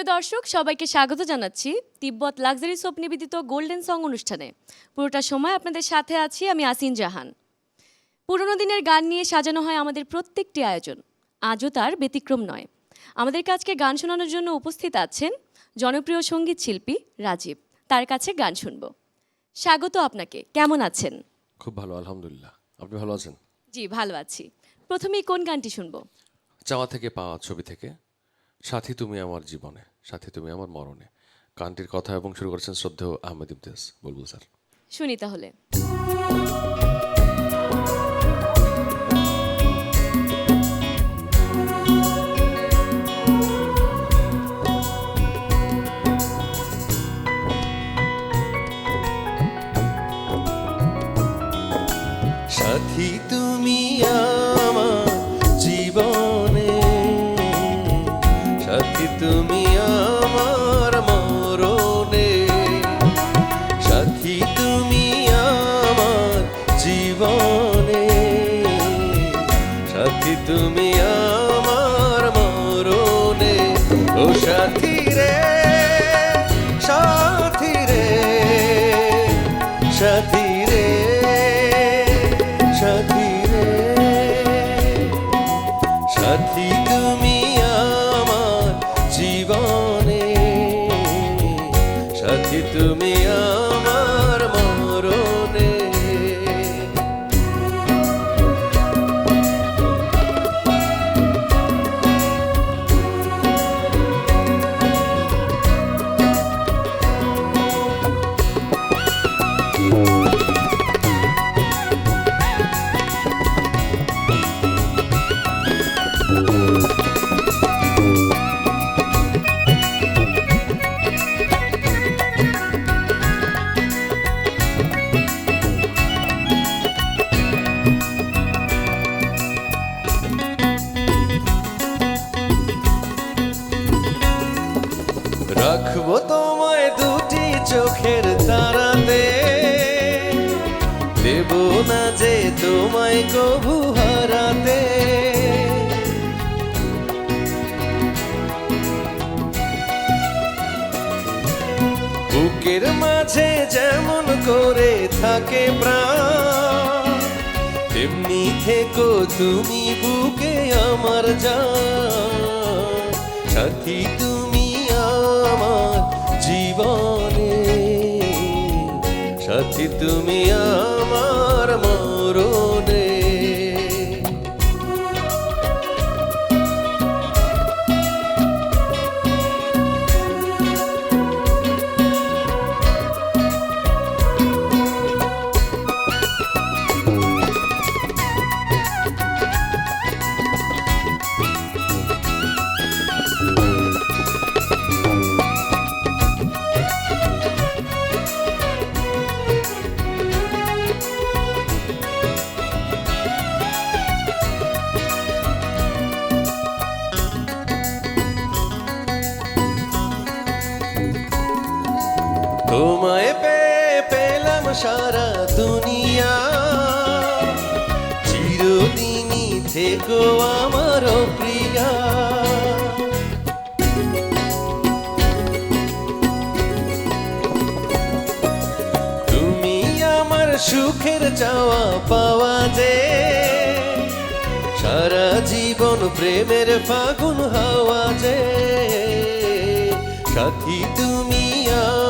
প্রিয় দর্শক সবাইকে স্বাগত জানাচ্ছি তিব্বত লাক্সারি সোপ নিবেদিত গোল্ডেন সং অনুষ্ঠানে। পুরোটা সময় আপনাদের সাথে আছি আমি আসিন জাহান। পুরনো দিনের গান নিয়ে সাজানো হয় আমাদের প্রত্যেকটি আয়োজন। আজও তার ব্যতিক্রম নয়। আমাদের কাছকে গান শোনানোর জন্য উপস্থিত আছেন জনপ্রিয় সংগীত শিল্পী রাজীব। তার কাছে গান শুনব। স্বাগত আপনাকে। কেমন আছেন? খুব ভালো আলহামদুলিল্লাহ। আপনি ভালো আছেন? জি ভালো আছি। প্রথমেই কোন গানটি শুনব? চাওয়া থেকে পাওয়া ছবি থেকে সাথী তুমি আমার জীবনে। সাথী তুমি আমার মরণে। গানটির কথা এবং শুরু করেছেন শ্রদ্ধেয় আহমেদ ইমতিয়াজ। বলবুল স্যার। শুনি তাহলে। সাথী করে থাকে প্রাণ। তেমনি থেকো তুমি বুকে আমার যা সাথী তুমি আমার জীবনে। সাথী তুমি আমার মরণে। তোমায় পেয়ে পেলাম সারা দুনিয়া। চিরদিনই থেকো আমার প্রিয়া। তুমি আমার সুখের চাওয়া পাওয়া যে, সারা জীবন প্রেমের ফাগুন হাওয়া যে। সাথী তুমি আমার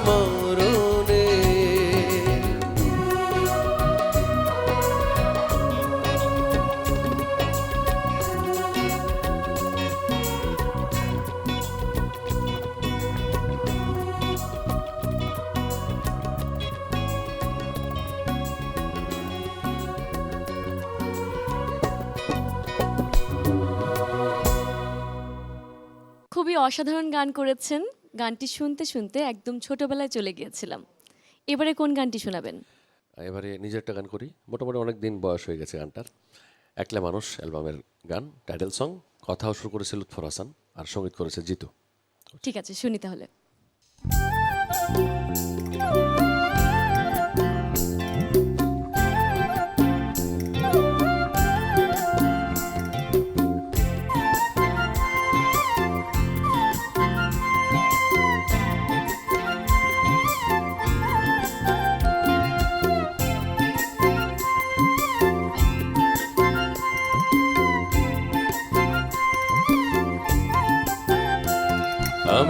অসাধারণ গান করেছেন। গানটি শুনতে শুনতে একদম ছোটবেলায় চলে গিয়েছিলাম। এবারে কোন গানটি শোনাবেন? এবারে নিজেরটা গান করি। মোটামুটি অনেক দিন বয়স হয়ে গেছে গানটার। একলা মানুষ অ্যালবামের গান টাইটেল সং কথাও শুরু করেছে লুৎফর হাসান আর সংগীত করেছে জিতু। ঠিক আছে শুনি তাহলে।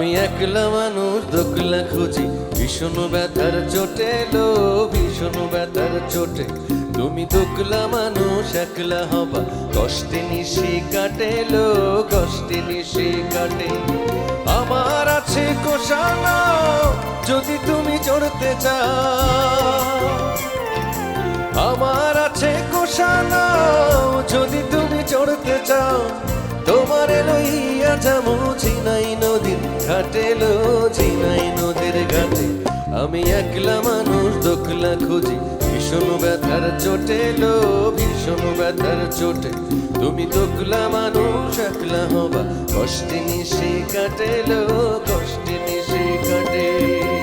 আমি একলা মানুষ, দোকলা খুঁজি। ভীষণ ব্যথার চোটে লো, ভীষণ ব্যথার চোটে। তুমি দোকলা মানুষ, একলা হবা। কষ্টে নিশি কাটে লো, কষ্টে নিশি কাটে। আমার আছে কোষানো, যদি তুমি চড়তে চাও। আমার আছে কোষানো, যদি তুমি চড়তে চাও। তোমার লইয়া যাব ঝিনাই জিনাই নদীর ঘাটে। আমি একলা মানুষ, দোকলা খুঁজি। ভীষণ ব্যথার চোটে লো ভীষণ ব্যথার চোটে। তুমি দোকলা মানুষ, একলা হবা। কষ্টে সে কাটেলো কষ্টে নিশে কাটে।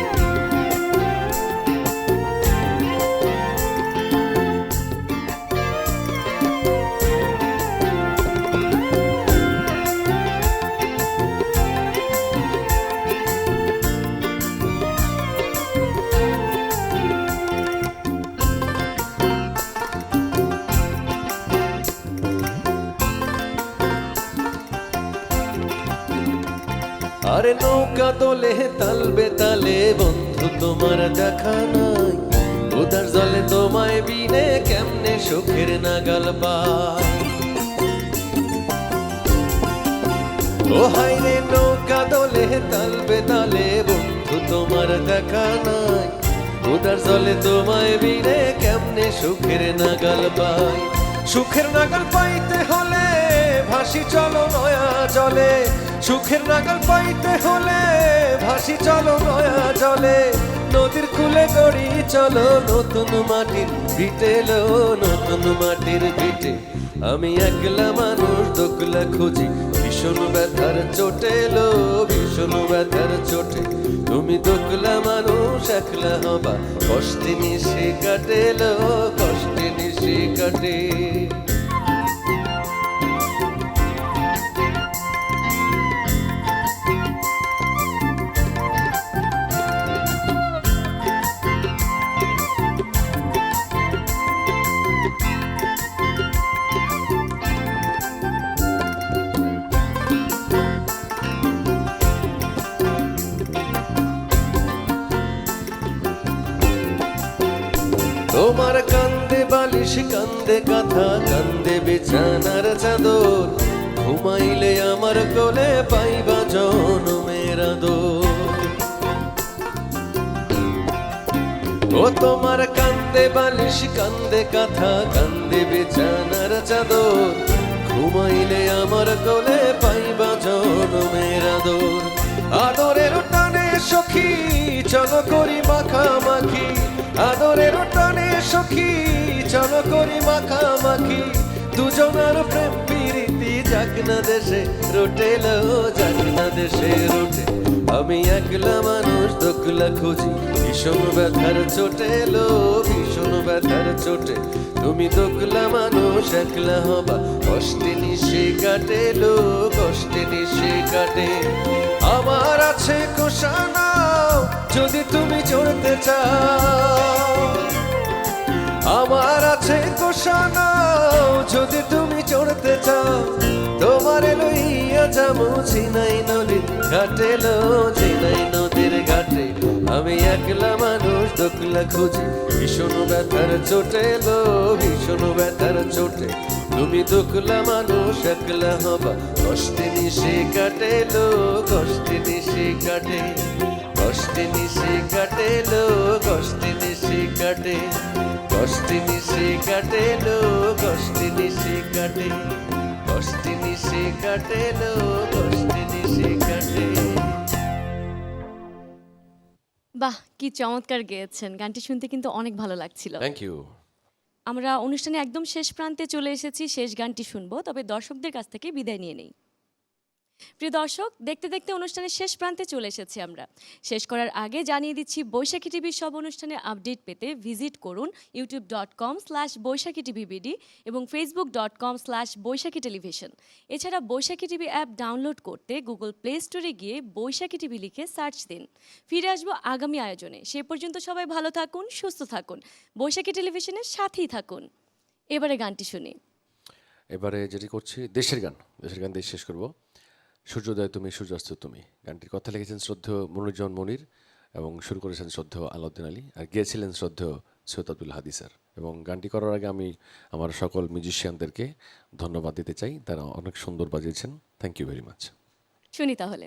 দোলে তালবে তালে বন্ধু, তোমার দেখা নাই। উদার জলে তোমায় বিনে কেমনে সুখের নাগাল পায় ও হাই রে নৌকা দোলে, তালে বন্ধু, তোমার দেখা নাই। উদার জলে তোমায় বিনে কেমনে সুখের নাগাল পাই? সুখের নাগাল পাইতে হলে ভাসি চলো নয়া জলে। সুখের নাগাল পাইতে হলে ভাসি চলো নয়া জলে। নদীর কুলে গড়ি চলো নতুন মাটির ভিটে লো, নতুন মাটির ভিটে। আমি একলা মানুষ দোকলা খুঁজি, ভীষণ ব্যথার চোটে লো, ভীষণ ব্যথার চোটে। তুমি দোকলা মানুষ, একলা হবা, কষ্টে নিশে কাটে লো, কষ্টে নিশে কাটে। কান্দে কাঁথা কান্দে বিছানার চাদর। ঘুমাইলে আমার কোলে পাইবা জনমের ও তোমার কান্দে বালিশ, কান্দে কথা কান্দে বিছানার চাদর। ঘুমাইলে আমার কোলে পাইবা জনমের আদর। আদরের টানে সখী, চলো করি মাখামাখি আদরের টানে সখী করি মাখামাখি, দুজনার প্রেম প্রীতি যাক না দেশে, রোটে লো, যাক না দেশে রোটে। আমি একলা মানুষ, দোকলা খুঁজি, ভীষণ ব্যথার চোটে লো, ভীষণ ব্যথার চোটে। তুমি দোকলা মানুষ, একলা হবা, কষ্টে নিশে কাটে লো, কষ্টে নিশে কাটে। আমার আছে কোষানাও যদি তুমি চড়তে চাও। আমার আছে কোষানাও যদি তুমি চড়তে চাও, তোমার লইয়া যাব ঝিনাই নদীর ঘাটে লো ঝিনাই নদীর ঘাটে। আমি একলা মানুষ, দোকলা খুঁজি, ভীষণ ব্যথার চোটে লো ভীষণ ব্যথার চোটে। তুমি দোকলা মানুষ, একলা হবা, কষ্টে নিশে কাটে লো, কষ্টে নিশে কাটে। কষ্টে নিশে কাটে লো, কষ্টে কাটে কষ্টে নিশে কাটে লো কষ্টে নিশে কাটে। কষ্টে নিশে কাটে লো কষ্টে নিশে কাটে। বাহ কি চমৎকার গেয়েছেন। গানটি শুনতে কিন্তু অনেক ভালো লাগছিল। থ্যাংক ইউ আমরা অনুষ্ঠানে একদম শেষ প্রান্তে চলে এসেছি শেষ গানটি শুনব তবে দর্শকদের কাছ থেকে বিদায় নিয়ে নেই। প্রিয় দর্শক, দেখতে দেখতে অনুষ্ঠানের শেষ প্রান্তে চলে এসেছি আমরা। শেষ করার আগে জানিয়ে দিচ্ছি, বৈশাখী টিভির সব অনুষ্ঠানে আপডেট পেতে ভিজিট করুন YouTube dot com slash Baishakhi TV BD এবং Facebook dot com slash Baishakhi television. এছাড়া বৈশাখী টিভি অ্যাপ ডাউনলোড করতে গুগল প্লে স্টোরে গিয়ে বৈশাখী টিভি লিখে সার্চ দিন। ফিরে আসব আগামী আয়োজনে। সে পর্যন্ত সবাই ভালো থাকুন, সুস্থ থাকুন। বৈশাখী টেলিভিশনের সাথেই থাকুন। এবারে গানটি শুনি। এবারে যেটি করছি, দেশের গান। দেশের গান দিয়ে শেষ করব। সূর্যোদয় তুমি, সূর্যাস্ত তুমি। গানটির কথা লিখেছেন শ্রদ্ধেয় মনুজন মনির এবং শুরু করেছেন শ্রদ্ধেয় আলাউদ্দিন আলী আর গিয়েছিলেন শ্রদ্ধেয় সৈয়দ আব্দুল হাদি স্যার। এবং গানটি করার আগে আমি আমার সকল মিউজিশিয়ানদেরকে ধন্যবাদ দিতে চাই। তারা অনেক সুন্দর বাজিয়েছেন। থ্যাংক ইউ ভেরি মাচ শুনি তাহলে।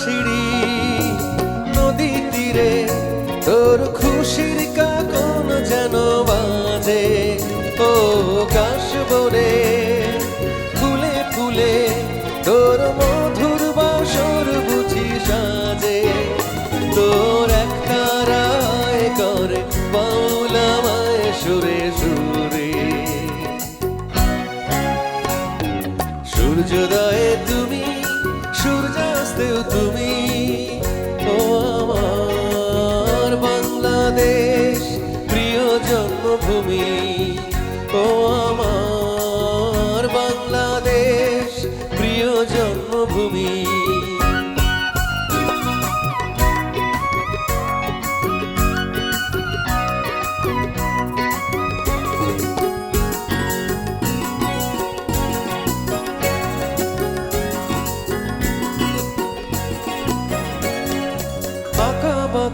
সিঁড়ি, নদী তীরে, তোর খুশির কাকন যেন বাজে ও কাশ বনে, ফুলে ফুলে তোর মধুর বাসর বুঝি সাজে। তোর একটা রায় করে বাউলামায় সুরে সুরে। সূর্যোদয়ে সূর্যাস্তেও তুমি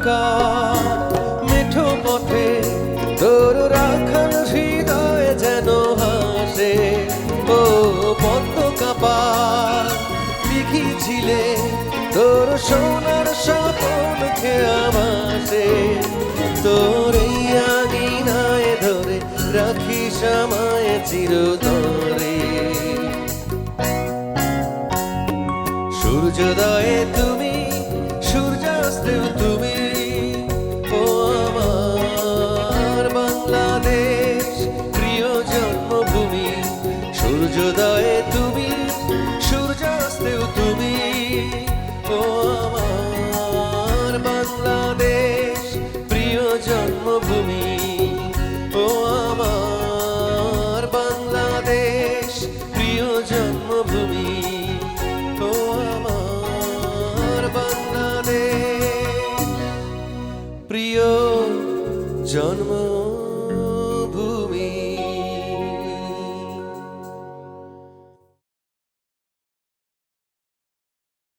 বাঁকা মেঠো পথে তোর রাখাল হৃদয় যেন হাসে। ও পদ্ম কাপা লিখিছিলে তোর সোনার স্বপন খেয়া ভাসে তোর এই আঙিনায় ধরে রাখি সময় চিরতরে। সূর্যোদয়ে